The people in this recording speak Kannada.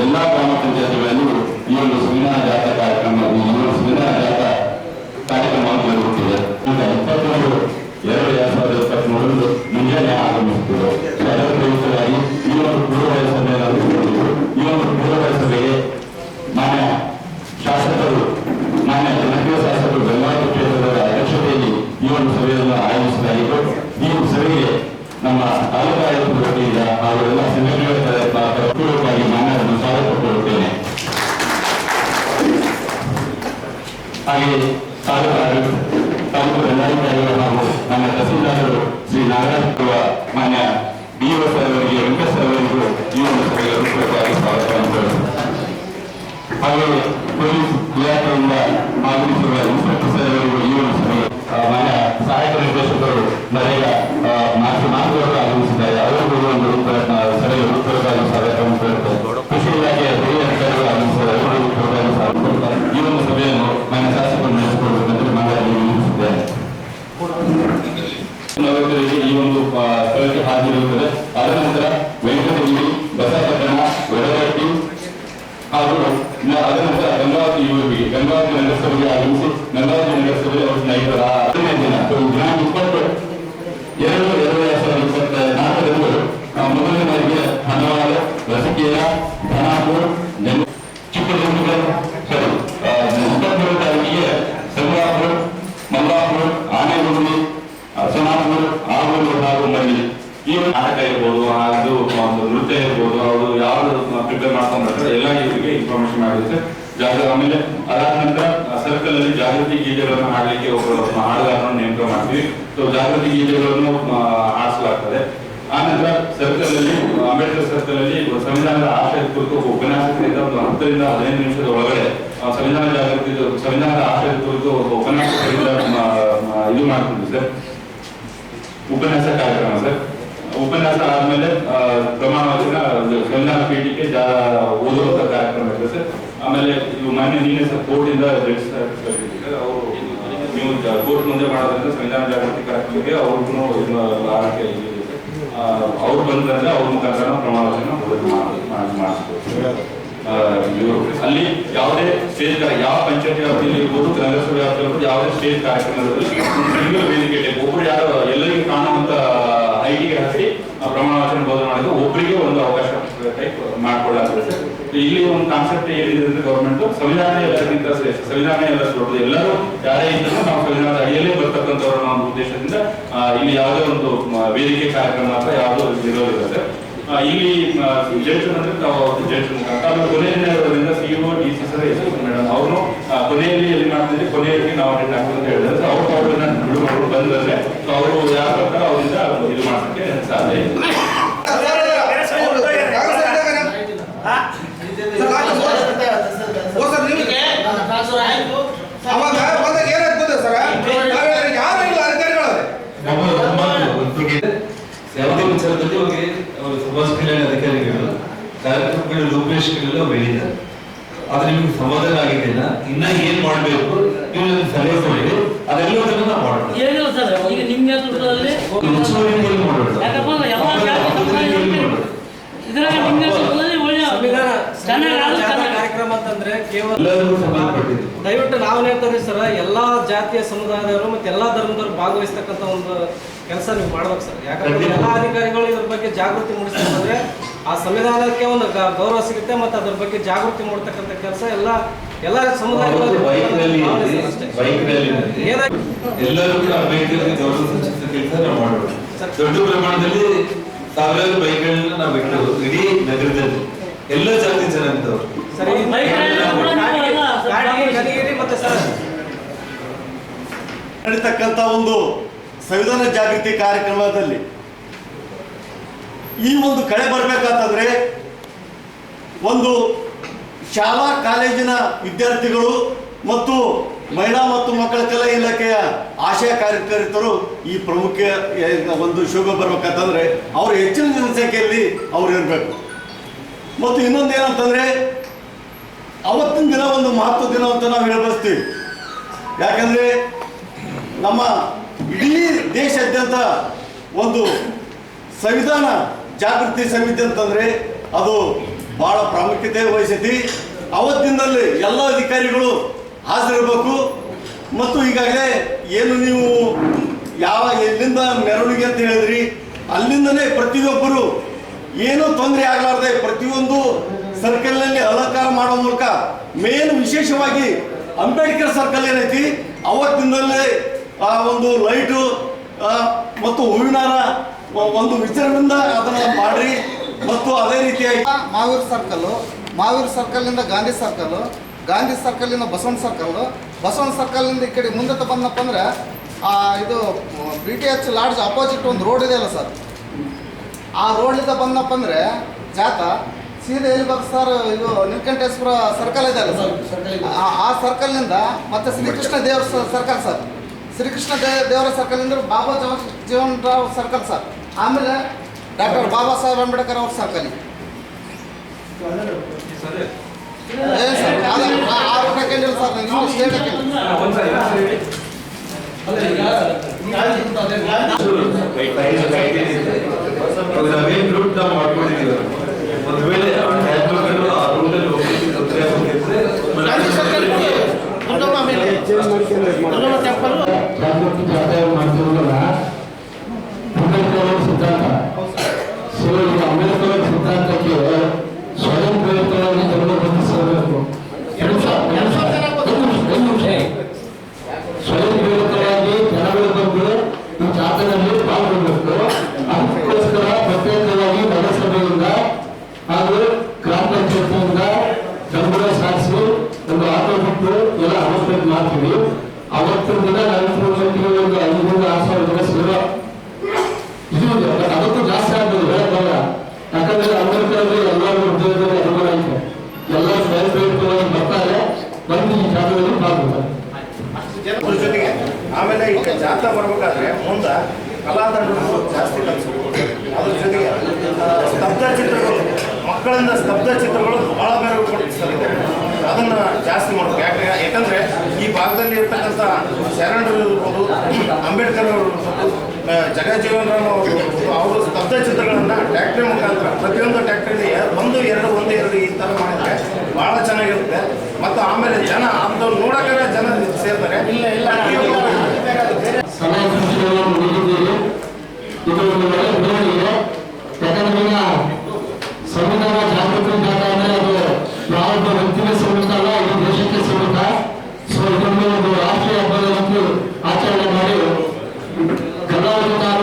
எல்லா கிராம பஞ்சாயத்து ali ಅದರ ನಂತರ ಗಂಗಾವತಿ ಯುವಕರಿಗೆ ಗಂಗಾವತಿ ನಗರಸಭೆಗೆ ಆಗಮಿಸಿ ಗಂಗಾವತಿ ನಗರಸಭೆ ಅವರ ಸ್ನೇಹಿತರ ಹದಿನೈದು ಎರಡು ಜಾಗ ಆಮೇಲೆ ಅದಾದ ನಂತರ ಸರ್ಕಲ್ ಅಲ್ಲಿ ಜಾಗೃತಿ ಗೀತೆಗಳನ್ನು ಹಾಡಲಿಕ್ಕೆ ಒಬ್ಬರು ಹಾಡುಗಾರರನ್ನು ನೇಮಕ ಮಾಡ್ತೀವಿ. ಸೊ ಜಾಗೃತಿ ಗೀತೆಗಳನ್ನು ಆಡಿಸಲಾಗ್ತದೆ ಆನಂತರ ಸರ್ಕಲ್ ಅಲ್ಲಿ ಅಂಬೇಡ್ಕರ್ ಸರ್ಕಲ್ ಅಲ್ಲಿ ಸಂವಿಧಾನದ ಆಶಯ ಕುರಿತು ಒಬ್ಬ ಉಪನ್ಯಾಸಕರಿಂದ ಒಂದು ಹತ್ತರಿಂದ ಹದಿನೈದು ನಿಮಿಷದ ಒಳಗಡೆ ಸಂವಿಧಾನ ಜಾಗೃತಿ ಸಂವಿಧಾನದ ಆಶಯದ ಕುರಿತು ಒಬ್ಬ ಉಪನ್ಯಾಸಕರಿಂದ ಇದು ಮಾಡ್ತೀವಿ ಸರ್. ಉಪನ್ಯಾಸ ಕಾರ್ಯಕ್ರಮ ಸರ್. ಉಪನ್ಯಾಸ ಆದ್ಮೇಲೆ ಪ್ರಮಾಣ ವಚನ ಸಂವಿಧಾನ ಪೀಠಕ್ಕೆ ಓದುವಂತ ಕಾರ್ಯಕ್ರಮ ಇದೆ ಸರ್. ಆಮೇಲೆ ಇವು ಮೊನ್ನೆ ನೀನೇ ಸರ್ ಕೋರ್ಟ್ ಇಂದ ಜಡ್ಜ್ ಸರ್ ಅವರು ನೀವು ಕೋರ್ಟ್ ಮುಂದೆ ಮಾಡೋದ್ರಿಂದ ಸಂವಿಧಾನ ಜಾಗೃತಿ ಕಾರ್ಯಕ್ರಮಕ್ಕೆ ಅವ್ರಿಗೂ ಆರಕ್ಕೆ ಆ, ಅವ್ರು ಬಂದ್ರೆ ಅವ್ರ ಮುಖಾಂತರ ಪ್ರಮಾಣವನ್ನು ಮಾಡಿಸ್ಬೋದು. ಅಲ್ಲಿ ಯಾವುದೇ ಸ್ಟೇಜ್ ಯಾವ ಪಂಚಾಯತಿ ವ್ಯಾಪ್ತಿಯಲ್ಲಿ ಇರ್ಬೋದು ನಗರಸಭೆ ವ್ಯಾಪ್ತಿಯಲ್ಲಿ ಯಾವುದೇ ಸ್ಟೇಜ್ ಕಾರ್ಯಕ್ರಮದಲ್ಲಿ ಒಬ್ರು ಯಾರು ಎಲ್ಲರಿಗೂ ಕಾಣುವಂತ ಐಟಿಗೆ ಹಾಕಿ ಆ ಪ್ರಮಾಣ ವಚನ ಬೋಧನೆ ಮಾಡಿದ್ರೆ ಒಬ್ಬರಿಗೆ ಒಂದು ಅವಕಾಶ ಟೈಪ್ ಇಲ್ಲಿ ಒಂದು ಕಾನ್ಸೆಪ್ಟ್ ಏನಿದೆ ಅಂದ್ರೆ ಗೌರ್ಮೆಂಟ್ ಸಂವಿಧಾನ ಎಲ್ಲರಿಗಿಂತ ಶ್ರೇಷ್ಠ. ಸಂವಿಧಾನ ಎಲ್ಲ ದೊಡ್ಡದು ಎಲ್ಲರೂ ಯಾರೇ ಇದ್ದರೂ ನಾವು ಸಂವಿಧಾನದ ಅಡಿಯಲ್ಲೇ ಬರ್ತಕ್ಕಂಥವ್ರ ಒಂದು ಉದ್ದೇಶದಿಂದ ಇಲ್ಲಿ ಯಾವುದೇ ಒಂದು ವೇದಿಕೆ ಕಾರ್ಯಕ್ರಮ ಅಥವಾ ಯಾವುದೋ ಇರೋದಿರುತ್ತೆ. ಇಲ್ಲಿ ಜಡ್ಜ್ ಅಂದ್ರೆ ತಾವು ಜಡ್ಜ್ ಮುಖಾಂತರ ಕೊನೆಯದರಿಂದ CEO D C sir S madam ಅವರು ಕೊನೆಯಲ್ಲಿ ಎಲ್ಲಿ ಮಾಡ್ತಿದ್ರೆ ಕೊನೆಯಲ್ಲಿ ನಾವು ಅಟೆಂಡ್ ಆಗ್ತದೆ ಅಂತ ಹೇಳಿದ್ರೆ. ಅವ್ರು ಅವ್ರನ್ನ ಬಿಡು ಮಾಡ್ಕೊಂಡು ಬಂದ್ರೆ ಸೊ ಅವರು ಯಾರ ಪ್ರಕಾರ ಅವರಿಂದ ಇದು ಮಾಡೋಕ್ಕೆ ಸಾಧ್ಯ ಇದೆ ಅವಾಗ ಬಂದಾಗ ಏನಾಗ್ತದೆ ಸರ್ ನಾವೇನಾದ್ರು ಯಾರು ಇಲ್ಲ ಅಧಿಕಾರಿಗಳವ್ರೆ ಯಾವುದೇ ವಿಚಾರದಲ್ಲಿ ಅವರಿಗೆ ಅವರು ಸಮಾಜ ಕಲ್ಯಾಣ ಅಧಿಕಾರಿಗಳು ಕಾರ್ಯಕ್ರಮಗಳ ರೂಪರೇಷೆಗಳೆಲ್ಲ ಹೇಳಿದ್ದಾರೆ ಆದ್ರೆ ನಿಮ್ಗೆ ಸಮಾಧಾನ ಆಗಿದೆಯಲ್ಲ ಇನ್ನ ಏನ್ ಮಾಡ್ಬೇಕು? ನೀವು ನಮ್ಗೆ ಸಲಹೆ ಕೊಡಿ. ಅದೆಲ್ಲದನ್ನ ನಾವು ಮಾಡೋಣ ಏನಿಲ್ಲ ಸರ್ ಈಗ ಮಾಡೋಣ. ಇದ್ರಾಗ. ಕಾರ್ಯಕ್ರಮ ಅಂತಂದ್ರೆ ಕೇವಲ ದಯವಿಟ್ಟು ನಾವು ಹೇಳ್ತಾರೆ ಸರ್ ಎಲ್ಲಾ ಜಾತಿಯ ಸಮುದಾಯದವರು ಮತ್ತೆ ಎಲ್ಲಾ ಧರ್ಮದವರು ಭಾಗವಹಿಸ್ತಕ್ಕಂತ ಒಂದು ಕೆಲಸ ನೀವು ಮಾಡ್ಬೇಕು ಸರ್. ಯಾಕಂದ್ರೆ ಎಲ್ಲಾ ಅಧಿಕಾರಿಗಳು ಇದ್ರ ಬಗ್ಗೆ ಜಾಗೃತಿ ಮೂಡಿಸ್ಬೇಕಂದ್ರೆ ಆ ಸಂವಿಧಾನಕ್ಕೆ ಒಂದು ಗೌರವ ಸಿಗುತ್ತೆ ಮತ್ತೆ ಅದ್ರ ಬಗ್ಗೆ ಜಾಗೃತಿ ಮೂಡ್ತಕ್ಕಂಥ ಕೆಲಸ ಎಲ್ಲ ಎಲ್ಲ ಸಮುದಾಯಗಳಲ್ಲಿ ಎಲ್ಲರೂ ಕೂಡ ಅಂಬೇಡ್ಕರ್ ಗೌರವ ಸೂಚಿಸಿದ ಕೆಲಸ ನಾವು ಮಾಡೋಣ ದೊಡ್ಡ ಪ್ರಮಾಣದಲ್ಲಿ ಸಾವಿರಾರು ಬೈಕ್ಗಳನ್ನ ನಾವು ಬಿಟ್ಟು ಇಡೀ ನಗರದಲ್ಲಿ. ಎಲ್ಲ ಜಾತಿ ಜನ ಸರ್. ನಡೀತಕ್ಕಂಥ ಒಂದು ಸಂವಿಧಾನ ಜಾಗೃತಿ ಕಾರ್ಯಕ್ರಮದಲ್ಲಿ ಈ ಒಂದು ಕಳೆ ಬರಬೇಕಾದ್ರೆ ಒಂದು ಶಾಲಾ ಕಾಲೇಜಿನ ವಿದ್ಯಾರ್ಥಿಗಳು ಮತ್ತು ಮಹಿಳಾ ಮತ್ತು ಮಕ್ಕಳ ಕಲಾ ಇಲಾಖೆಯ ಆಶಯ ಕಾರ್ಯಕರ್ತರು ಈ ಪ್ರಮುಖ ಒಂದು ಶೋಭೆ ಬರ್ಬೇಕಂತಂದ್ರೆ ಅವರು ಹೆಚ್ಚಿನ ಜನಸಂಖ್ಯೆಯಲ್ಲಿ ಅವ್ರು ಇರಬೇಕು. ಮತ್ತು ಇನ್ನೊಂದು ಏನಂತಂದ್ರೆ ಅವತ್ತಿನ ದಿನ ಒಂದು ಮಹತ್ವ ದಿನ ಅಂತ ನಾವು ಹೇಳಬಯಸ್ತೀವಿ. ಯಾಕಂದ್ರೆ ನಮ್ಮ ಇಡೀ ದೇಶಾದ್ಯಂತ ಒಂದು ಸಂವಿಧಾನ ಜಾಗೃತಿ ಸಮಿತಿ ಅಂತಂದ್ರೆ ಅದು ಬಹಳ ಪ್ರಾಮುಖ್ಯತೆ ವಹಿಸೈತಿ. ಅವತ್ತಿನಲ್ಲಿ ಎಲ್ಲ ಅಧಿಕಾರಿಗಳು ಹಾಜರಿರಬೇಕು. ಮತ್ತು ಈಗಾಗಲೇ ಏನು ನೀವು ಯಾವ ಎಲ್ಲಿಂದ ಮೆರವಣಿಗೆ ಅಂತ ಹೇಳಿದ್ರಿ ಅಲ್ಲಿಂದನೇ ಪ್ರತಿಯೊಬ್ಬರು ಏನೂ ತೊಂದರೆ ಆಗಲಾರ್ದೆ ಪ್ರತಿಯೊಂದು ಸರ್ಕಲ್ನಲ್ಲಿ ಅಲಂಕಾರ ಮಾಡೋ ಮೂಲಕ ಮೇನ್ ವಿಶೇಷವಾಗಿ ಅಂಬೇಡ್ಕರ್ ಸರ್ಕಲ್ ಏನೈತಿ, ಅವತ್ತಿನಲ್ಲೇ, ಆ, ಒಂದು ಲೈಟು ಮತ್ತು ಹೂವಿನಾರ ಒಂದು ವಿಚಾರದಿಂದ ಅದನ್ನ ಮಾಡ್ರಿ. ಮತ್ತು ಅದೇ ರೀತಿಯಾಗಿ ಮಾವೂರ್ ಸರ್ಕಲ್ ಮಾವೂರ್ ಸರ್ಕಲ್ ಇಂದ ಗಾಂಧಿ ಸರ್ಕಲ್ ಗಾಂಧಿ ಸರ್ಕಲಿಂದ ಬಸವನ ಸರ್ಕಲ್ ಬಸವಣ್ಣ ಇಂದ ಈ ಕಡೆ ಮುಂದೆ ಬಂದಪ್ಪ ಅಂದ್ರೆ ಆ, ಇದು B T H lodge opposite ಒಂದು ರೋಡ್ ಇದೆ ಅಲ್ಲ ಸರ್? ಆ ರೋಡ್ಲಿಂದ ಬಂದಪ್ಪ ಅಂದರೆ ಜಾತ ಸೀದಾ ಎಲ್ಲಿ ಬರ್ತದೆ ಸರ್ ಇದು ನೀಲಕಂಠೇಶ್ವರ ಸರ್ಕಲ್ ಇದೆ ಅಲ್ಲ ಸರ್? ಆ- ಸರ್ಕಲ್ನಿಂದ ಮತ್ತೆ ಶ್ರೀಕೃಷ್ಣ ದೇವರ ಸರ್ಕಲ್ ಸರ್. ಶ್ರೀಕೃಷ್ಣ ದೇವರ ದೇವರ ಸರ್ಕಲ್ನಿಂದ ಬಾಬಾ ಜವ- ಜೀವನ್ ರಾವ್ ಸರ್ಕಲ್ ಸರ್. ಆಮೇಲೆ ಡಾಕ್ಟರ್ ಬಾಬಾ ಸಾಹೇಬ್ ಅಂಬೇಡ್ಕರ್ ಅವ್ರ ಸರ್ಕಲಿ. ಏ ಸರ್? ಸಾಧಿಸಿ ಒಂದು ಆಟೋ ಬಿಟ್ಟು ಎಲ್ಲ ಅನೌನ್ಸ್ಮೆಂಟ್ ಮಾಡ್ತೀವಿ. ಅವತ್ತಿನ ದಿನ ನರೇಂದ್ರ ಒಂದು ಐದರಿಂದ ಆರು ಸಾವಿರ ಇದು ಇದೆ ಅದಕ್ಕೂ ಜಾಸ್ತಿ ಆಗ್ಬೋದು ಹೇಳಕ್ಕಲ್ಲ ಯಾಕಂದ್ರೆ ಅಂಬೇಡ್ಕರ್ ಎಲ್ಲರೂ ಉದ್ಯೋಗದಲ್ಲಿ ಅನುಕೂಲ ಐತೆ ಎಲ್ಲ ಸ್ವಯಂ ಬರ್ತಾರೆ, ಬಂದು ಈ ಜಾಗದಲ್ಲಿ ಪಾಲ್ಗೊಳ್ತಾರೆ. ಜೊತೆಗೆ ಆಮೇಲೆ ಈಗ ಜಾತ್ರಾ ಬರ್ಬೇಕಾದ್ರೆ ಮುಂದೆ ಕಲಾದಂಡರು ಜಾಸ್ತಿ ಅದ್ರ ಜೊತೆಗೆ ಸ್ತಬ್ಧ ಚಿತ್ರಗಳು. ಮಕ್ಕಳಿಂದ ಸ್ತಬ್ಧ ಚಿತ್ರಗಳು ಬಹಳ ಬೇರೆ ಕೊಡ್ತಾರೆ ಅದನ್ನ ಜಾಸ್ತಿ ಮಾಡಬೇಕು. ಯಾಕೆ ಯಾಕಂದ್ರೆ ಈ ಭಾಗದಲ್ಲಿ ಇರ್ತಕ್ಕಂಥ ಶರಣರು ಇರ್ಬೋದು ಅಂಬೇಡ್ಕರ್ ಅವರು ಇರ್ಬೋದು ಆ, ಜಗಜೀವನ್ ರಾಮ್ ಅವರು ಅವರು ಸ್ತಬ್ಧ ಚಿತ್ರಗಳನ್ನ ಟ್ಯಾಕ್ಟ್ರಿ ಮುಖಾಂತರ ಪ್ರತಿಯೊಂದು ಟ್ಯಾಕ್ಟ್ರಿಗೆ ಒಂದು ಎರಡು ಒಂದು ಎರಡು ಈ ಥರ ಮಾಡಿದರೆ ಬಹಳ ಚೆನ್ನಾಗಿರುತ್ತೆ. ಮತ್ತು ಆಮೇಲೆ ಜನ ಅಂತ ನೋಡಕ್ಕೆ ಆಚರಣೆ ಮಾಡಿ ಕರ್ನಾಟಕ